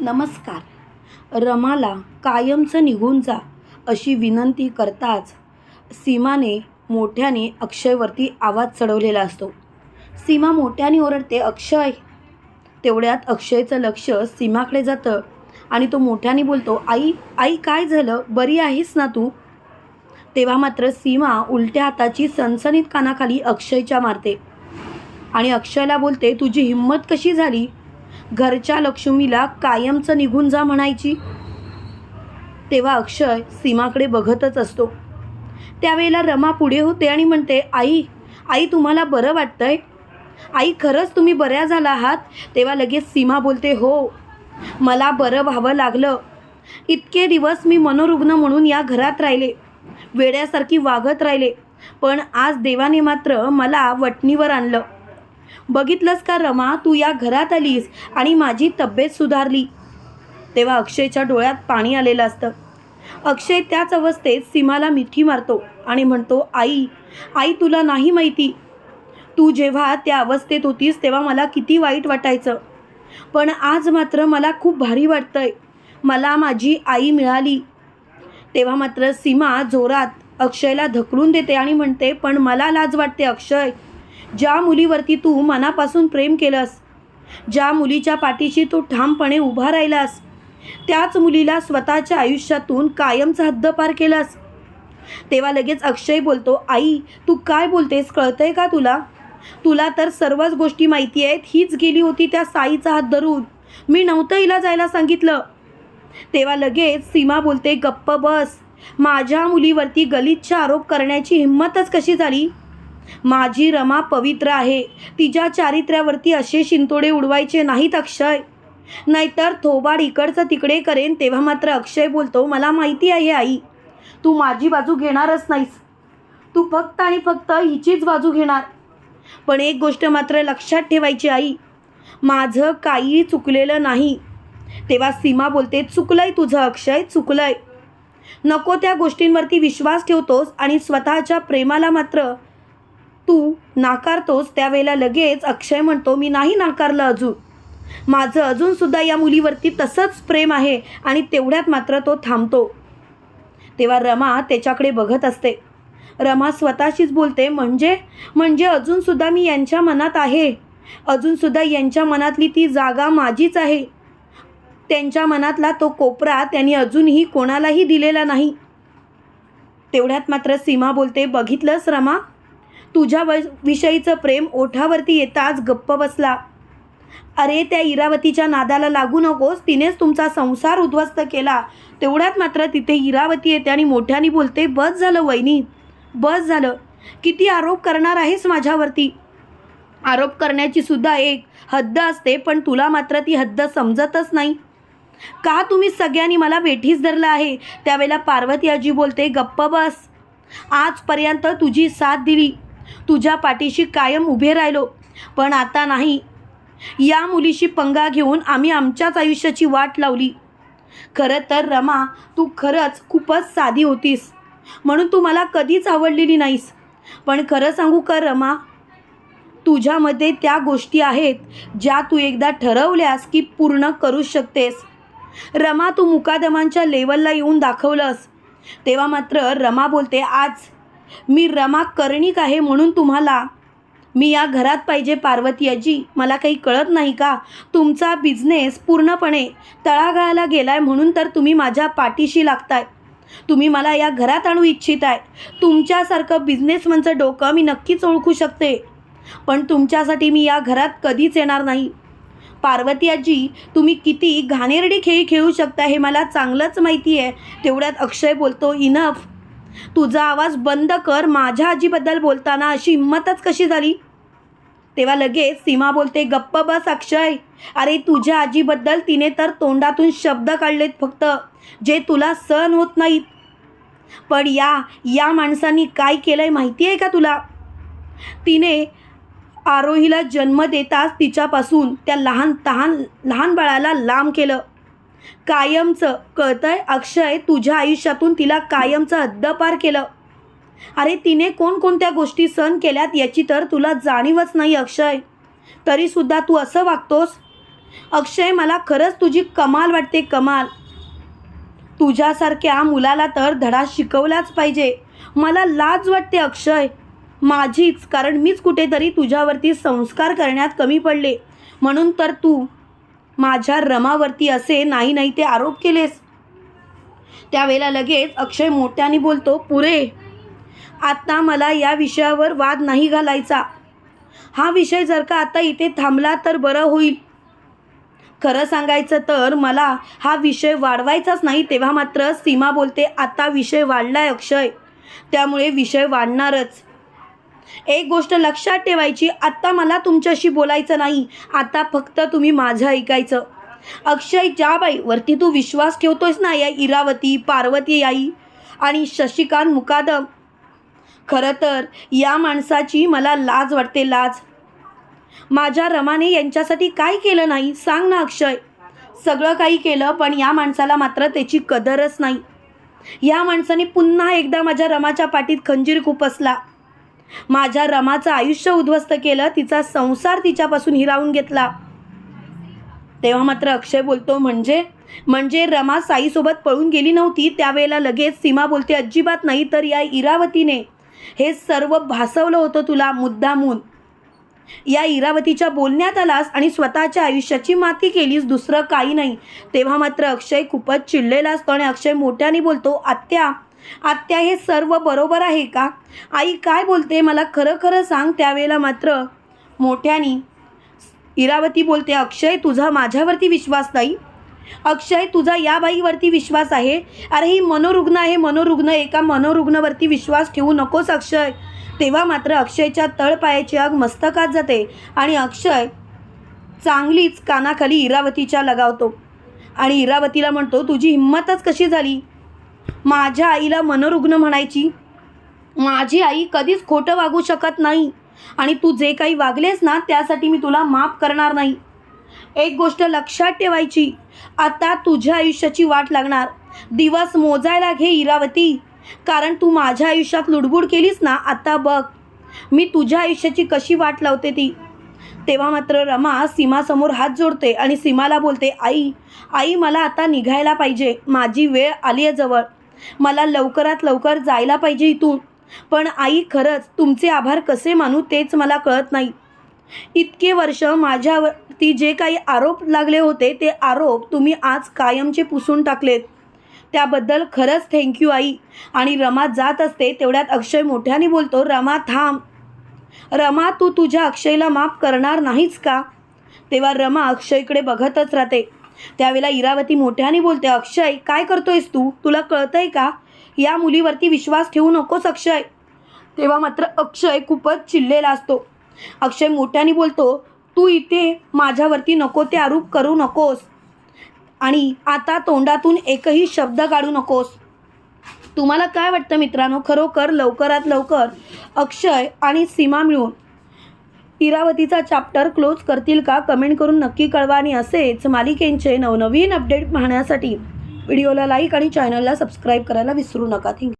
नमस्कार. रमाला कायमचं निघून जा अशी विनंती करताच सीमाने मोठ्याने अक्षयवरती आवाज चढवलेला असतो. सीमा मोठ्याने ओरडते अक्षय. तेवढ्यात अक्षयचं लक्ष सीमाकडे जातं आणि तो मोठ्याने बोलतो आई आई काय झालं? बरी आहेस ना तू? तेव्हा मात्र सीमा उलट्या हाताची सणसणीत कानाखाली अक्षयच्या मारते. आणि अक्षयला बोलते तुझी हिंमत कशी झाली? घरच्या लक्ष्मीला कायमचं निघून जा म्हणायची. तेव्हा अक्षय सीमाकडे बघतच असतो. त्यावेळेला रमा पुढे होते आणि म्हणते आई आई तुम्हाला बरं वाटतंय? आई खरंच तुम्ही बऱ्या झाला आहात? तेव्हा लगेच सीमा बोलते हो मला बरं व्हावं लागलं. इतके दिवस मी मनोरुग्ण म्हणून या घरात राहिले. वेड्यासारखी वागत राहिले. पण आज देवाने मात्र मला वटणीवर आणलं. बघितलंस का रमा? तू या घरात आलीस आणि माझी तब्येत सुधारली. तेव्हा अक्षयच्या डोळ्यात पाणी आलेलं असतं. अक्षय त्याच अवस्थेत सीमाला मिठी मारतो आणि म्हणतो आई आई तुला नाही माहिती. तू जेव्हा त्या अवस्थेत होतीस तेव्हा मला किती वाईट वाटायचं. पण आज मात्र मला खूप भारी वाटतंय. मला माझी आई मिळाली. तेव्हा मात्र सीमा जोरात अक्षयला धकलून देते आणि म्हणते पण मला लाज वाटते अक्षय. ज्या मुलीवरती तू मनापासून प्रेम केलंस ज्या मुलीच्या पाठीशी तू ठामपणे उभा राहिलास त्याच मुलीला स्वतःच्या आयुष्यातून कायमचा हद्दपार केलास. तेव्हा लगेच अक्षय बोलतो आई तू काय बोलतेस कळतंय का तुला? तुला तर सर्वच गोष्टी माहिती आहेत हीच गेली होती त्या साईचा हात धरून. मी नव्हतं हिला जायला सांगितलं. तेव्हा लगेच सीमा बोलते गप्प बस. माझ्या मुलीवरती गलिच्छ आरोप करण्याची हिंमतच कशी झाली? माझी रमा पवित्र आहे. तिच्या चारित्र्यावरती असे शिंतोडे उडवायचे नाहीत अक्षय. नाहीतर थोबाड इकडचं तिकडे करेन तेव्हा मात्र अक्षय बोलतो मला माहिती आहे आई तू माझी बाजू घेणारच नाहीस. तू फक्त आणि फक्त हिचीच बाजू घेणार. पण एक गोष्ट मात्र लक्षात ठेवायची आई माझं काहीही चुकलेलं नाही. तेव्हा सीमा बोलते चुकलंय तुझं अक्षय चुकलंय. नको त्या गोष्टींवरती विश्वास ठेवतोस आणि स्वतःच्या प्रेमाला मात्र तू नाकारतोस त्यावेळेला लगेच अक्षय म्हणतो मी नाही नाकारलं अजून. माझं अजूनसुद्धा या मुलीवरती तसंच प्रेम आहे आणि तेवढ्यात मात्र तो थांबतो. तेव्हा रमा त्याच्याकडे बघत असते. रमा स्वतःशीच बोलते म्हणजे? म्हणजे अजूनसुद्धा मी यांच्या मनात आहे. अजूनसुद्धा यांच्या मनातली ती जागा माझीच आहे. त्यांच्या मनातला तो कोपरा त्यांनी अजूनही कोणालाही दिलेला नाही. तेवढ्यात मात्र सीमा बोलते बघितलंस रमा? तुझ्या व विषयीचं प्रेम ओठावरती येताच गप्प बसला. अरे त्या इरावतीच्या नादाला लागू नकोस तिनेच तुमचा संसार उद्ध्वस्त केला. तेवढ्यात मात्र तिथे इरावती येते आणि मोठ्याने बोलते बस झालं वहिनी बस झालं. किती आरोप करणार आहेस माझ्यावरती? आरोप करण्याची सुद्धा एक हद्द असते पण तुला मात्र ती हद्द समजतच नाही. का तुम्ही सगळ्यांनी मला वेठीस धरलं आहे? त्यावेळेला पार्वती आजी बोलते गप्प बस. आजपर्यंत तुझी साथ दिली. तुझ्या पाठीशी कायम उभे राहिलो. पण आता नाही. या मुलीशी पंगा घेऊन आम्ही आमच्याच आयुष्याची वाट लावली. खरं तर रमा तू खरंच खूपच साधी होतीस. म्हणून तू मला कधीच आवडलेली नाहीस. पण खरं सांगू का रमा? तुझ्यामध्ये त्या गोष्टी आहेत ज्या तू एकदा ठरवल्यास की पूर्ण करू शकतेस. रमा तू मुकादमांच्या लेवलला येऊन दाखवलंस. तेव्हा मात्र रमा बोलते आज मी रमा कर्णिक आहे म्हणून तुम्हाला मी या घरात पाहिजे पार्वती आजी मला काही कळत नाही का? तुमचा बिझनेस पूर्णपणे तळागाळाला गेला आहे म्हणून तर तुम्ही माझ्या पाठीशी लागताय. तुम्ही मला या घरात आणू इच्छित आहे तुमच्यासारखं बिझनेसमनचं डोकं मी नक्कीच ओळखू शकते. पण तुमच्यासाठी मी या घरात कधीच येणार नाही. पार्वती आजी तुम्ही किती घाणेरडी खेळ खेळू शकता हे मला चांगलंच माहिती आहे तेवढ्यात अक्षय बोलतो इनफ तुझा आवाज बंद कर माझ्या आजीबद्दल बोलताना अशी हिंमतच कशी झाली? तेव्हा लगेच सीमा बोलते गप्प बस अक्षय. अरे तुझ्या आजीबद्दल तिने तर तोंडातून शब्द काढलेत फक्त जे तुला सहन होत नाहीत. पण या या माणसांनी काय केलं आहे माहिती आहे का तुला? तिने आरोहीला जन्म देताच तिच्यापासून त्या लहान तहान लहान बाळाला लांब केलं. कायमचं कळतंय अक्षय तुझ्या आयुष्यातून तिला कायमचं हद्दपार केलं. अरे तिने कोणकोणत्या गोष्टी सहन केल्यात याची तर तुला जाणीवच नाही अक्षय. तरीसुद्धा तू असं वागतोस? अक्षय मला खरंच तुझी कमाल वाटते कमाल. तुझ्यासारख्या मुलाला तर धडा शिकवलाच पाहिजे. मला लाज वाटते अक्षय. माझीच कारण मीच कुठेतरी तुझ्यावरती संस्कार करण्यात कमी पडले. म्हणून तर तू माझ्या रमावरती असे नाही नाही ते आरोप केलेस. त्यावेळेला लगेच अक्षय मोठ्याने बोलतो पुरे आता मला या विषयावर वाद नाही घालायचा. हा विषय जर का आता इथे थांबला तर बरं होईल. खरं सांगायचं तर मला हा विषय वाढवायचाच नाही तेव्हा मात्र सीमा बोलते आता विषय वाढलाय अक्षय. त्यामुळे विषय वाढणारच. एक गोष्ट लक्षात ठेवायची आत्ता मला तुमच्याशी बोलायचं नाही. आता फक्त तुम्ही माझं ऐकायचं. अक्षय ज्या बाई वरती तू विश्वास ठेवतोयस ना या इरावती पार्वती आई आणि शशिकांत मुकादम खरं तर या माणसाची मला लाज वाटते लाज. माझ्या रमाने यांच्यासाठी काय केलं नाही? सांग ना अक्षय. सगळं काही केलं पण या माणसाला मात्र त्याची कदरच नाही. या माणसाने पुन्हा एकदा माझ्या रमाच्या पाठीत खंजीर खुपसला माझ्या रमाचं आयुष्य उद्ध्वस्त केलं तिचा संसार तिच्यापासून हिरावून घेतला. तेव्हा मात्र अक्षय बोलतो म्हणजे? म्हणजे रमा साईसोबत पळून गेली नव्हती त्यावेळेला लगेच सीमा बोलते अजिबात नाही तर या इरावतीने. हे सर्व भासवलं होतं तुला मुद्दामून. या इरावतीच्या बोलण्यात आलास आणि स्वतःच्या आयुष्याची माती केलीस दुसरं काही नाही. तेव्हा मात्र अक्षय खूपच चिडलेला असतो आणि अक्षय मोठ्याने बोलतो आत्या आत्या हे सर्व बरोबर आहे का? आई काय बोलते? मला खरं खरं सांग त्यावेळेला मात्र. मोठ्यानी इरावती बोलते अक्षय तुझा माझ्यावरती विश्वास नाही. अक्षय तुझा या बाईवरती विश्वास आहे. अरे ही मनोरुग्ण आहे. मनोरुग्ण एका मनोरुग्णवरती विश्वास ठेवू नकोस अक्षय. तेव्हा मात्र अक्षयच्या तळपायाची आग मस्तकात जाते आणि अक्षय चांगलीच कानाखाली इरावतीच्या लगावतो. आणि इरावतीला म्हणतो तुझी हिंमतच कशी झाली? माझ्या आईला मनोरुग्ण म्हणायची. माझी आई कधीच खोटं वागू शकत नाही. आणि तू जे काही वागलेस ना त्यासाठी मी तुला माफ करणार नाही. एक गोष्ट लक्षात ठेवायची. आता तुझ्या आयुष्याची वाट लागणार. दिवस मोजायला घे इरावती. कारण तू माझ्या आयुष्यात लुडबुड केलीस ना आता बघ. मी तुझ्या आयुष्याची कशी वाट लावते ती. तेव्हा मात्र रमा सीमासमोर हात जोडते आणि सीमाला बोलते आई आई मला आता निघायला पाहिजे. माझी वेळ आली आहे जवळ. मला लवकरात लवकर जायला पाहिजे इथून. पण आई खरंच तुमचे आभार कसे मानू तेच मला कळत नाही. इतके वर्ष माझ्यावरती जे काही आरोप लागले होते ते आरोप तुम्ही आज कायमचे पुसून टाकलेत. त्याबद्दल खरंच थँक्यू आई. आणि रमा जात असते तेवढ्यात अक्षय मोठ्याने बोलतो रमा थांब. रमा तू तुझ्या अक्षयला माफ करणार नाहीच का? तेव्हा रमा अक्षयकडे बघतच राहते. त्यावेळेला इरावती मोठ्याने बोलते अक्षय काय करतोयस तू? तुला कळतंय का? या मुलीवरती विश्वास ठेवू नकोस अक्षय. तेव्हा मात्र अक्षय खूपच चिडलेला असतो. अक्षय मोठ्याने बोलतो तू इथे माझ्यावरती नको ते आरोप करू नकोस. आणि आता तोंडातून एकही शब्द काढू नकोस. तुम्हाला काय वाटतं मित्रांनो? खरोखर लवकरात लवकर अक्षय आणि सीमा मिळून इरावतीचा चॅप्टर क्लोज करतील का? कमेंट करून नक्की कळवा आणि असेच मालिकेंचे नवनवीन अपडेट पाहण्यासाठी. व्हिडिओला लाईक आणि चॅनलला सबस्क्राईब करायला विसरू नका. थँक्यू